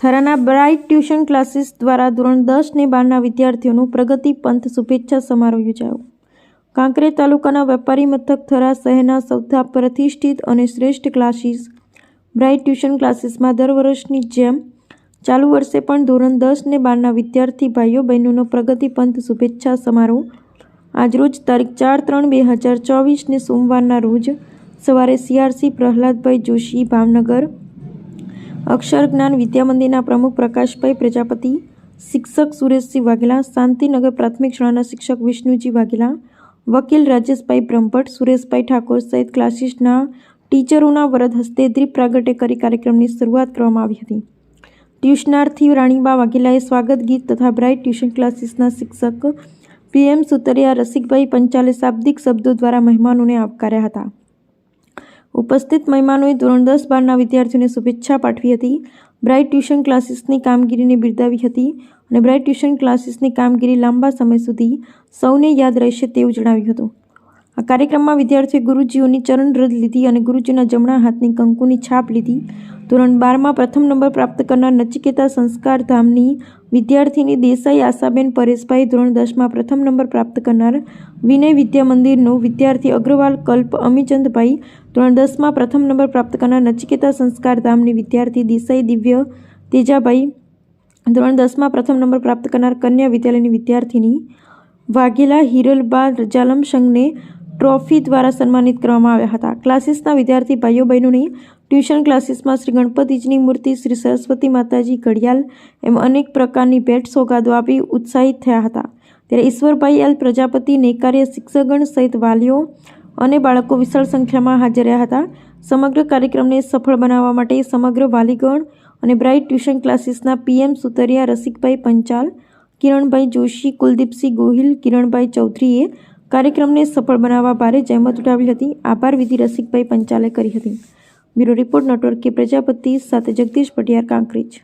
થરાના bright tuition classes દ્વારા ધોરણ દસ ને બારના વિદ્યાર્થીઓનું પ્રગતિ પંથ શુભેચ્છા સમારોહ યોજાયો. કાંકરેજ તાલુકાના વેપારી મથક થરા શહેરના સૌથી પ્રતિષ્ઠિત અને શ્રેષ્ઠ ક્લાસીસ બ્રાઇટ ટ્યુશન ક્લાસીસમાં દર વર્ષની જેમ ચાલુ વર્ષે પણ ધોરણ દસ ને બારના વિદ્યાર્થી ભાઈઓ બહેનોનો પ્રગતિ પંથ શુભેચ્છા સમારોહ આજરોજ તારીખ ચાર ત્રણ બે હજાર ચોવીસને સોમવારના રોજ સવારે સીઆરસી પ્રહલાદભાઈ જોશી ભાવનગર અક્ષર જ્ઞાન વિદ્યામંદિરના પ્રમુખ પ્રકાશભાઈ પ્રજાપતિ, શિક્ષક સુરેશસિંહ વાઘેલા, શાંતિનગર પ્રાથમિક શાળાના શિક્ષક વિષ્ણુજી વાઘેલા, વકીલ રાજેશભાઈ બ્રહ્મભટ્ટ, સુરેશભાઈ ઠાકોર સહિત ક્લાસીસના ટીચરોના વરદ હસ્તે દીપ પ્રાગટ્ય કરી કાર્યક્રમની શરૂઆત કરવામાં આવી હતી. ટ્યુશનાર્થી રાણીબા વાઘેલાએ સ્વાગત ગીત તથા બ્રાઇટ ટ્યુશન ક્લાસીસના શિક્ષક પીએમ સુતરિયા રસિકભાઈ પંચાલે શાબ્દિક શબ્દો દ્વારા મહેમાનોને આવકાર્યા હતા. ઉપસ્થિત મહેમાનોએ ધોરણ દસ બારના વિદ્યાર્થીઓને શુભેચ્છા પાઠવી હતી. બ્રાઇટ ટ્યુશન ક્લાસીસની કામગીરીને બિરદાવી હતી અને બ્રાઇટ ટ્યુશન ક્લાસીસની કામગીરી લાંબા સમય સુધી સૌને યાદ રહેશે તેવું જણાવ્યું હતું. આ કાર્યક્રમમાં વિદ્યાર્થીઓએ ગુરુજીઓની ચરણ રજ લીધી અને ગુરુજીના જમણા હાથની કંકુની છાપ લીધી. ધોરણ બારમાં પ્રથમ નંબર પ્રાપ્ત કરનાર નચિકેતા સંસ્કાર ધામની વિદ્યાર્થીની દેસાઈ આશાબેન પરેશભાઈ ધોરણ દસમાં પ્રથમ નંબર પ્રાપ્ત કરનાર વિનય વિદ્યા મંદિરનો વિદ્યાર્થી અગ્રવાલ કલ્પ અમીચંદભાઈ ધોરણ દસમાં પ્રથમ નંબર પ્રાપ્ત કરનાર નચિકેતા સંસ્કાર ધામની વિદ્યાર્થી દેસાઈ દિવ્ય તેજાભાઈ ધોરણ દસમાં પ્રથમ નંબર પ્રાપ્ત કરનાર કન્યા વિદ્યાલયની વિદ્યાર્થીની વાઘેલા હિરલબા રજાલમ સંઘને ટ્રોફી દ્વારા સન્માનિત કરવામાં આવ્યા હતા. ક્લાસીસના વિદ્યાર્થી ભાઈઓ બહેનોની ટ્યુશન ક્લાસીસમાં શ્રી ગણપતિજીની મૂર્તિ, શ્રી સરસ્વતી માતાજી ઘડિયાળ એમ અનેક પ્રકારની ભેટ સોગાદો આપી ઉત્સાહિત થયા હતા. ત્યારે ઈશ્વરભાઈ એલ પ્રજાપતિ, નેકાર્ય શિક્ષકગણ સહિત વાલીઓ અને બાળકો વિશાળ સંખ્યામાં હાજર રહ્યા હતા. સમગ્ર કાર્યક્રમને સફળ બનાવવા માટે સમગ્ર વાલીગણ અને બ્રાઇટ ટ્યુશન ક્લાસીસના પીએમ સુતરિયા રસિકભાઈ પંચાલ, કિરણભાઈ જોશી, કુલદીપસિંહ ગોહિલ, કિરણભાઈ ચૌધરીએ કાર્યક્રમને સફળ બનાવવા ભારે જહેમત ઉઠાવી હતી. આભાર વિધિ રસિકભાઈ પંચાલે કરી હતી. બ્યુરો રિપોર્ટ નેટવર્ક કે પ્રજાપતિ સાથે જગદીશ પટિયાર કાંકરેજ.